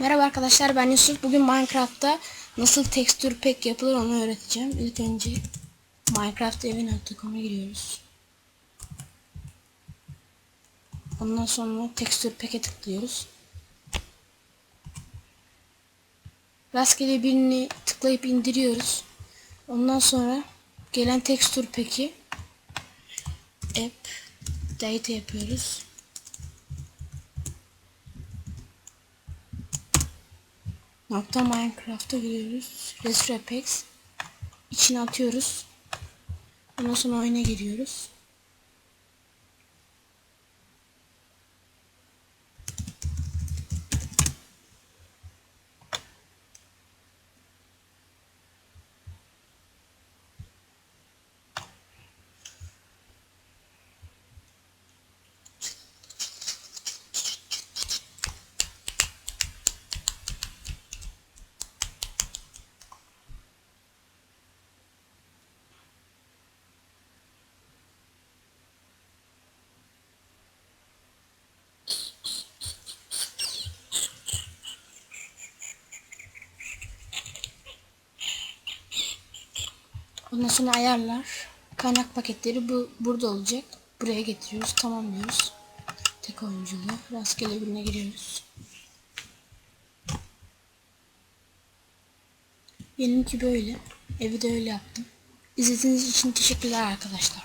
Merhaba arkadaşlar ben Yusuf. Bugün Minecraft'ta nasıl tekstür pack yapılır onu öğreteceğim. İlk önce Minecraft evin.com'a giriyoruz. Ondan sonra tekstür pack'e tıklıyoruz. Rastgele birini tıklayıp indiriyoruz. Ondan sonra gelen tekstür pack'i app date yapıyoruz. Nokta Minecraft'a giriyoruz. Retropex. İçine atıyoruz. Ondan sonra oyuna giriyoruz. Ondan sonra ayarlar. Kaynak paketleri bu burada olacak. Buraya getiriyoruz. Tamam diyoruz. Tek oyunculuğu. Rastgele birine giriyoruz. Benimki böyle. Evi de öyle yaptım. İzlediğiniz için teşekkürler arkadaşlar.